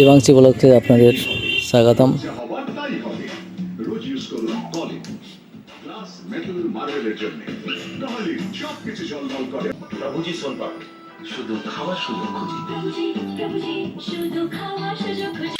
দেবাংশী ব্লগতে আপনাদের স্বাগতম। শুধু খুঁজি। শুধু কলিন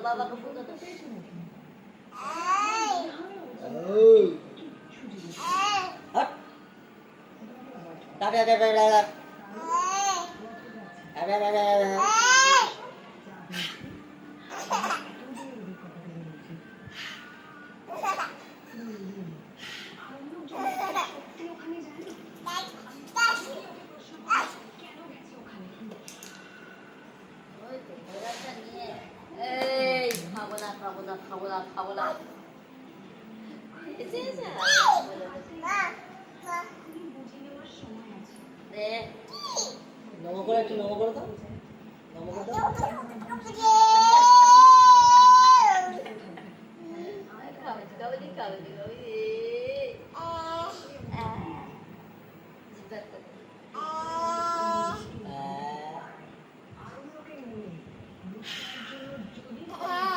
ফুকে দাও বাবাকে ফুকে দাও হট। দাঁড়া, দাঁড়া, দাঁড়া, দাঁড়া। দাঁড়া, দাঁড়া, দাঁড়া, দাঁড়া। ওই তো, ঘোড়াটা নিয়ে, এই, খাব না, খাব না, খাব না, খাব না। এসে, এসে, আর বলে দিচ্ছে। দে। নম করে একটু নম করে দাও। নম করে দাও খাবে খাবে খাবে খাবে যাচ্ছে তো তোরে পারা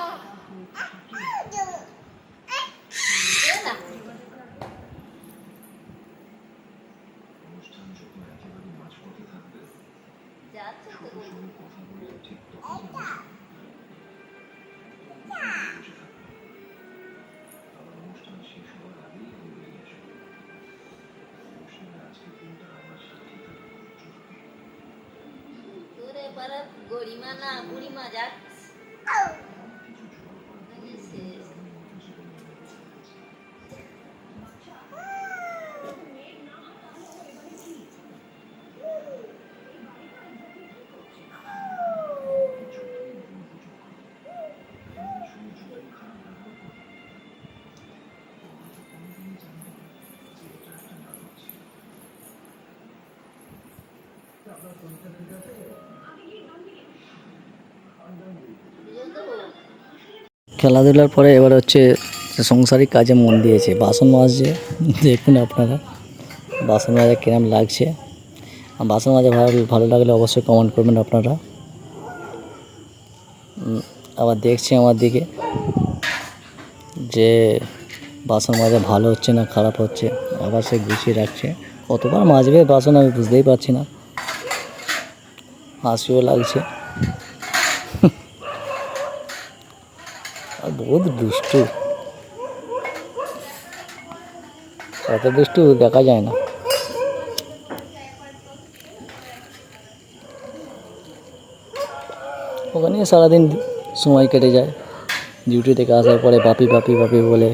গরিমা না বুড়িমা যাচ্ছে। খেলাধুলার পরে এবার হচ্ছে সংসারিক কাজে মন দিয়েছে। বাসন মাজছে। দেখুন আপনারা, বাসন মাজা কিরম লাগছে। বাসন মাজা ভালো ভালো লাগলে অবশ্যই কমেন্ট করবেন আপনারা। আবার দেখছি আমার দিকে যে বাসন মাজা ভালো হচ্ছে না খারাপ হচ্ছে। আবার সে গুছিয়ে রাখছে। কতবার মাজবে বাসন আমি বুঝতেই পারছি না। হাসিও লাগছে। বহুত দুষ্টু। এত দুষ্টু দেখা যায় না। ওখানে সারাদিন সময় কেটে যায়। ডিউটি থেকে আসার পরে বাপি বাপি বাপি বলে,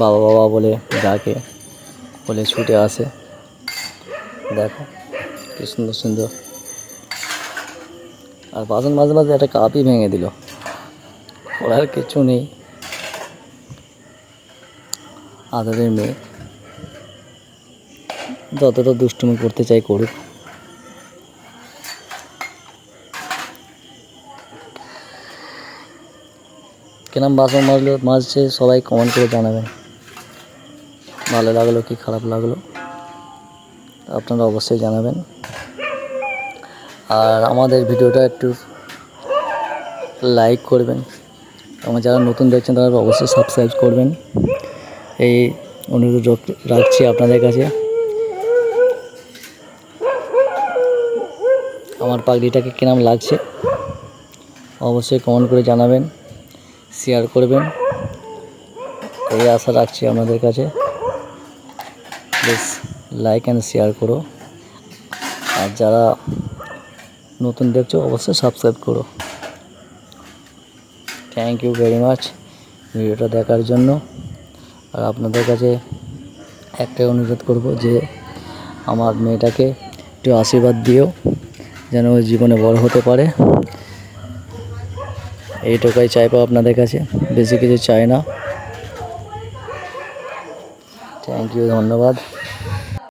বাবা বাবা বলে ডাকে বলে ছুটে আসে। দেখো, কি সুন্দর সুন্দর। আর বাসন মাঝে মাঝে একটা কাপই ভেঙে দিল। ওরার কিছু নেই। আদাদের মেয়ে। যতটা দুষ্টুমি করতে চাই করুক। কেরম বাসন মাজলো মাজছে সবাই কমেন্ট করে জানাবেন। ভালো লাগল কি খারাপ লাগল? আপনারা অবশ্যই জানাবেন। আর আমাদের ভিডিওটা একটু লাইক করবেন। এবং যারা নতুন দেখছেন, তারা অবশ্যই সাবস্ক্রাইব করবেন। এই অনুরোধ রাখছি আপনাদের কাছে। আমার পাগড়িটাকে কিরম লাগছে? অবশ্যই কমেন্ট করে জানাবেন শেয়ার করবেন। এই আশা রাখছি আপনাদের কাছে। প্লিজ লাইক অ্যান্ড শেয়ার করো। আর যারা নতুন দেখছ, অবশ্যই সাবস্ক্রাইব করো। থ্যাংক ইউ ভেরি মাচ ভিডিওটা দেখার জন্য। আর আপনাদের কাছে একটাই অনুরোধ করব যে, আমার মেয়েটাকে একটু আশীর্বাদ দিও, যেন ও জীবনে বড় হতে পারে। এইটুকাই চাইব আপনাদের কাছে। বেশি কিছু চাই না। থ্যাংক ইউ ধন্যবাদ।